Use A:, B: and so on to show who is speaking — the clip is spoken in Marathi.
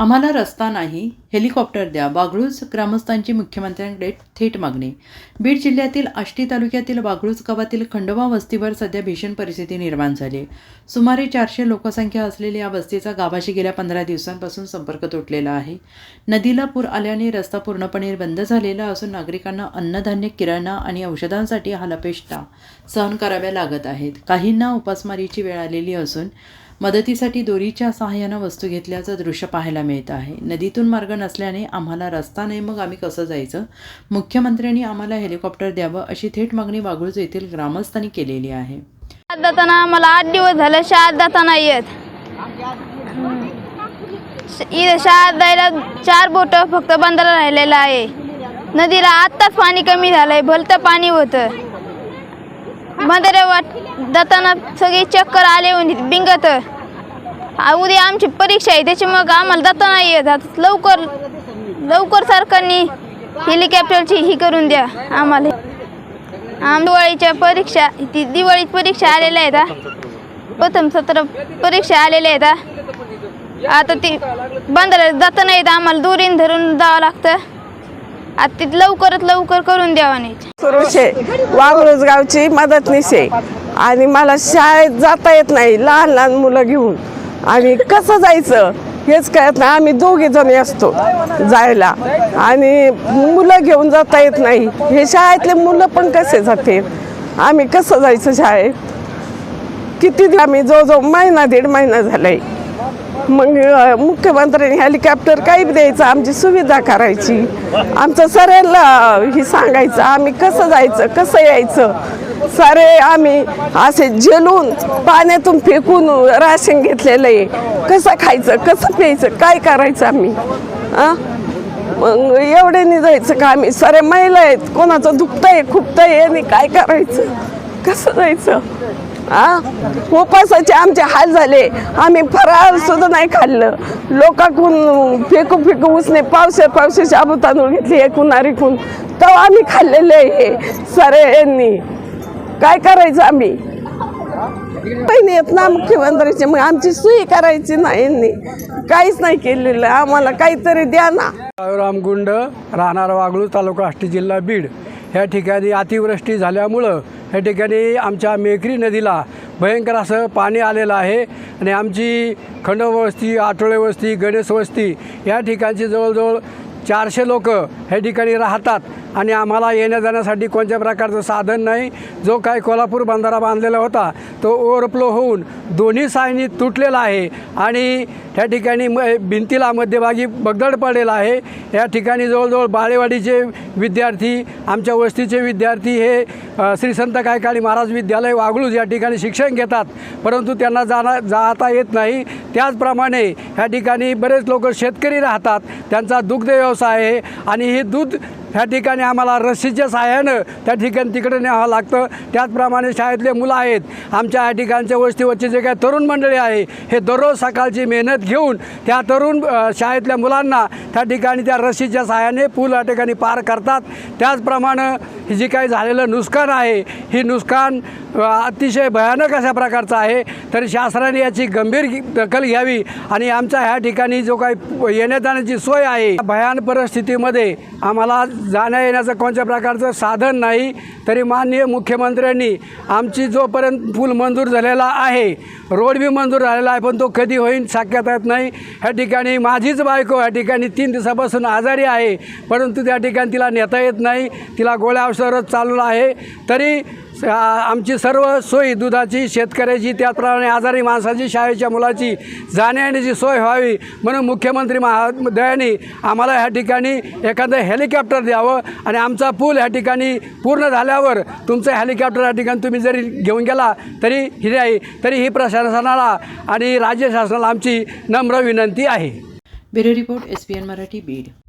A: आम्हाला रस्ता नाही हेलिकॉप्टर द्या बागळूज ग्रामस्थांची मुख्यमंत्र्यांकडे थेट मागणी. बीड जिल्ह्यातील आष्टी तालुक्यातील बागळूज गावातील खंडोबा वस्तीवर सध्या भीषण परिस्थिती निर्माण झाली. आहे. सुमारे चारशे लोकसंख्या असलेल्या या वस्तीचा गावाशी गेल्या पंधरा दिवसांपासून संपर्क तुटलेला आहे. नदीला पूर आल्याने रस्ता पूर्णपणे बंद झालेला असून नागरिकांना अन्नधान्य किराणा आणि औषधांसाठी हालापेष्टा सहन कराव्या लागत आहेत. काहींना उपासमारीची वेळ आलेली असून मदतीसाठी दोरीच्या सहाय्यानं वस्तू घेतल्याचं दृश्य पाहायला मिळत आहे. नदीतून मार्ग नसल्याने आम्हाला रस्ता नाही मग आम्ही कसं जायचं? मुख्यमंत्र्यांनी आम्हाला हेलिकॉप्टर द्यावं अशी थेट मागणी बागळूज येथील ग्रामस्थांनी केलेली आहे.
B: शाळेत जाताना मला आठ दिवस झालं शाळेत जाताना येत. श- शाळेत जायला चार बोट फक्त बंदर राहिलेलं आहे. नदीला आत्ताच पाणी कमी झालंय भलतं पाणी होतं. बंदरे वाट जाताना सगळी चक्कर आले म्हणजे बिंगत. आ, उद्या आमची परीक्षा आहे त्याची मग आम्हाला जाताना येत आता लवकर लवकर सरकारने हेलिकॉप्टरची ही करून द्या आम्हाला. आम दिवाळीच्या परीक्षा ती दिवाळीत परीक्षा आलेल्या आहेत प्रथम सत्र परीक्षा आलेल्या आहेत आता ती बंदर जाता नाहीत आम्हाला दुरीन धरून जावं लागतं. आता लवकरात लवकर करून द्यावा नाही.
C: सुरुशे वाघरोज गावची मदतनीस आहे आणि मला शाळेत जाता येत नाही लहान लहान मुलं घेऊन. आणि कसं जायचं हेच कळत नाही. आम्ही दोघे जणी असतो जायला. आणि मुलं घेऊन जाता येत नाही. हे शाळेतले मुलं पण कसे जाते? आम्ही कसं जायचं शाळेत? किती दिवस आम्ही जवळजवळ महिना दीड महिना झालाय. मग मुख्यमंत्र्यांनी हेलिकॉप्टर काही द्यायचं आमची सुविधा करायची. आमचं सरेला ही सांगायचं आम्ही कसं जायचं कसं यायचं? सारे आम्ही असे झेलून पाण्यातून फेकून राशन घेतलेलं आहे. कसं खायचं कसं प्यायचं काय करायचं आम्ही? मग एवढे नाही जायचं का आम्ही? सारे महिला आहेत कोणाचं दुखतंय खुपतंय आणि काय करायचं? कसं जायचं? हा? उपासाचे आमचे हाल झाले. आम्ही फराळ सुद्धा नाही खाल्लं. लोकांकडून फेकू फेकू उसने पावसे पावसे शाबू तांदूळ घेतले एकूण आरीकून तेव्हा आम्ही खाल्लेले आहे. सरे यांनी. काय करायचं आम्ही? पहिली येत ना मुख्यमंत्र्याचे. मग आमची सुई करायची नाही यांनी. काहीच नाही केलेलं. आम्हाला काहीतरी द्या ना.
D: रामगुंड राहणार वागळू तालुका आष्टी जिल्हा बीड. ह्या ठिकाणी अतिवृष्टी झाल्यामुळं ह्या ठिकाणी आमच्या मेकरी नदीला भयंकर असं पाणी आलेलं आहे. आणि आमची खंडोबा आठोळे वस्ती गणेश वस्ती या ठिकाणची जवळजवळ चारशे लोक ह्या ठिकाणी राहतात. आणि आम्हाला येण्या जाण्यासाठी कोणत्या प्रकारचं साधन नाही. जो काय कोल्हापूर बंधारा बांधलेला होता तो ओव्हरफ्लो होऊन दोन्ही सायनी तुटलेला आहे. आणि त्या ठिकाणी म भिंतीला मध्यभागी बगदड पडलेला आहे. या ठिकाणी जवळजवळ बाळेवाडीचे विद्यार्थी आमच्या वस्तीचे विद्यार्थी हे श्री संत कायकाळी महाराज विद्यालय वागळूज या ठिकाणी शिक्षण घेतात. परंतु त्यांना जाणं जाता येत नाही. त्याचप्रमाणे ह्या ठिकाणी बरेच लोक शेतकरी राहतात. त्यांचा दुग्ध व्यवसाय आहे. आणि हे दूध ह्या ठिकाणी आम्हाला रस्सीच्या सहाय्यानं त्या ठिकाणी तिकडे न्यावं लागतं. त्याचप्रमाणे शाळेतले मुलं आहेत. आमच्या या ठिकाणच्या वस्तीवरचे जे काही तरुण मंडळी आहे हे दररोज सकाळची मेहनत घेऊन त्या तरुण शाळेतल्या मुलांना त्या ठिकाणी त्या रस्सीच्या सहाय्याने पूल या ठिकाणी पार करतात. त्याचप्रमाणे हे जे काही झालेलं नुकसान आहे ही नुकसान अतिशय भयानक अशा प्रकारचं आहे. तरी शासनाने याची गंभीर दखल घ्यावी आणि आमच्या ह्या ठिकाणी जो काही येण्या जाण्याची सोय आहे भयान परिस्थितीमध्ये आम्हाला जाण्या येण्याचं कोणत्या प्रकारचं साधन नाही तरी माननीय मुख्यमंत्र्यांनी आमची जोपर्यंत पूल मंजूर झालेला आहे रोड बी मंजूर झालेला आहे पण तो कधी होईल शक्यता येत नाही. ह्या ठिकाणी माझीच बायको ह्या ठिकाणी तीन दिवसापासून आजारी आहे परंतु त्या ठिकाणी तिला नेता येत नाही तिला गोळ्या औषधच चालू आहे. तरी स- आमची सर्व सोयी दुधाची शेतकऱ्याची त्याचप्रमाणे आजारी माणसाची शाळेच्या मुलाची जाण्यायेण्याची सोय व्हावी म्हणून मुख्यमंत्री महोदयांनी आम्हाला ह्या ठिकाणी एखादं हेलिकॉप्टर द्यावं आणि आमचा पूल ह्या ठिकाणी पूर्ण झाल्यावर तुमचं हेलिकॉप्टर या ठिकाणी तुम्ही जरी घेऊन गेला तरी ही नाही तरी ही प्रशासनाला आणि राज्य शासनाला आमची नम्र विनंती आहे.
A: Bureau report S P N Marathi Beed.